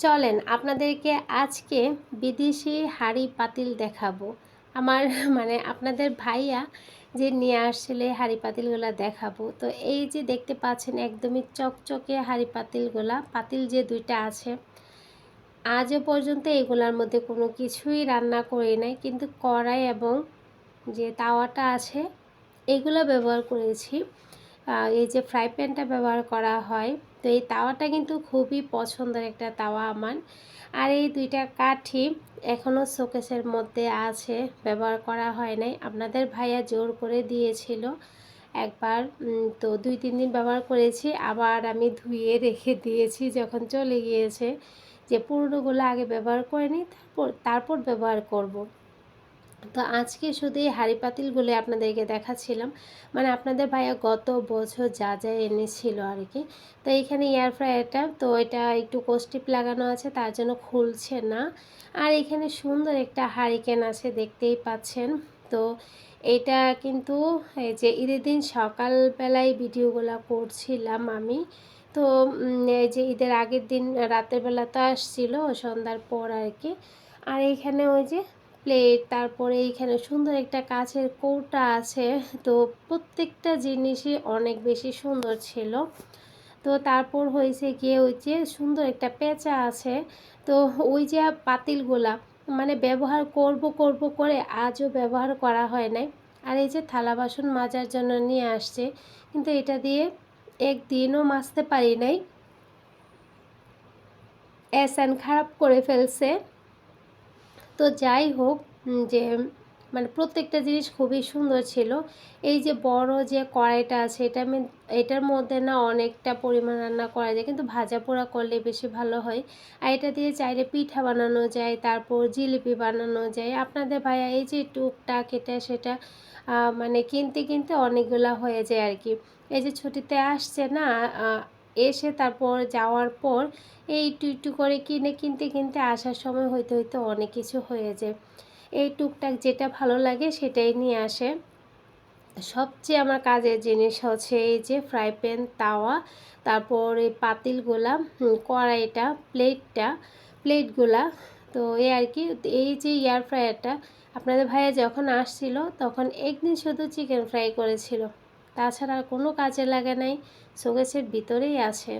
চলেন আপনাদেরকে আজকে বিদেশি হাঁড়ি পাতিল দেখাবো। আমার মানে আপনাদের ভাইয়া যে নিয়ে আসলে হাঁড়ি পাতিলগুলো দেখাবো, তো এই যে দেখতে পাচ্ছেন একদমই চকচকে হাঁড়ি পাতিলগুলা, পাতিল যে দুইটা আছে। আজও পর্যন্ত এগুলার মধ্যে কোনো কিছুই রান্না করি নাই, কিন্তু কড়াই এবং যে তাওয়াটা আছে, এগুলো ব্যবহার করেছি। এই যে ফ্রাই প্যানটা ব্যবহার করা হয়, তো এই তাওয়াটা কিন্তু খুবই পছন্দের একটা তাওয়া আমার আর এই দুইটা কাঠি এখনও শোকেসের মধ্যে আছে, ব্যবহার করা হয় নাই আপনাদের ভাইয়া জোর করে দিয়েছিল একবার তো দুই, তিন দিন ব্যবহার করেছি, আবার আমি ধুয়ে রেখে দিয়েছি যখন চলে গিয়েছে যে পুরনোগুলো আগে ব্যবহার করে নিই, তারপর তারপর ব্যবহার করব। তো আজকে শুধু এই হাঁড়ি পাতিলগুলো আপনাদেরকে দেখাচ্ছিলাম। মানে আপনাদের ভাইয়া গত বছর যা যা এনেছিল আর কি তো এইখানে এয়ার ফ্রায়ারটা তো এটা একটু কোস্টিপ লাগানো আছে, তার জন্য খুলছে না। আর এখানে সুন্দর একটা হারিকেন আছে, দেখতেই পাচ্ছেন। তো এটা কিন্তু এই যে ঈদের দিন সকালবেলায় ভিডিওগুলো করছিলাম আমি। তো এই যে ঈদের আগের দিন রাতের বেলা তো আসছিল, সন্ধ্যার পর আর কি আর এইখানে ওই যে প্লেট তারপরে এইখানে সুন্দর একটা কাছের কৌটা আছে। তো প্রত্যেকটা জিনিসই অনেক বেশি সুন্দর ছিল। তো তারপর হয়েছে গিয়ে ওই যে সুন্দর একটা পেঁচা আছে। তো ওই যে পাতিলগুলা মানে ব্যবহার করব করব করে আজও ব্যবহার করা হয় নাই। আর এই যে থালা বাসন মাজার জন্য নিয়ে আসছে, কিন্তু এটা দিয়ে একদিনও মাজতে পারি নাই। অ্যাসান খারাপ করে ফেলছে। তো যাই হোক যে মানে প্রত্যেকটা জিনিস খুবই সুন্দর ছিল। এই যে বড় যে কড়াইটা আছে, এটা আমি, এটার মধ্যে না অনেকটা পরিমাণ রান্না করা যায়, কিন্তু ভাজা পোড়া করলে বেশি ভালো হয়। আর এটা দিয়ে চাইলে পিঠা বানানো যায়, তারপর জিলিপি বানানো যায়। আপনাদের ভাইয়া এই যে টুকটাক এটা সেটা মানে কিনতে কিনতে অনেকগুলা হয়ে যায় আর কি। এই যে ছুটিতে আসছে না এসে তারপর যাওয়ার পর এই একটু একটু করে কিনে কিনতে কিনতে আসার সময় হইতে হইতে অনেক কিছু হয়ে যায়। এই টুকটাক যেটা ভালো লাগে সেটাই নিয়ে আসে। সবচেয়ে আমার কাজের জিনিস হচ্ছে এই যে ফ্রাই প্যান, তাওয়া, তারপর এই পাতিলগুলা কড়াইটা, প্লেটটা, প্লেটগুলা। তো এই আর কি, এই যে এয়ার ফ্রায়ারটা আপনাদের ভাইয়া যখন আসছিল তখন একদিন শুধু চিকেন ফ্রাই করেছিল। তাছাড়া কোনো কাজে লাগে নাই। শোকেসের ভিতরেই আছে।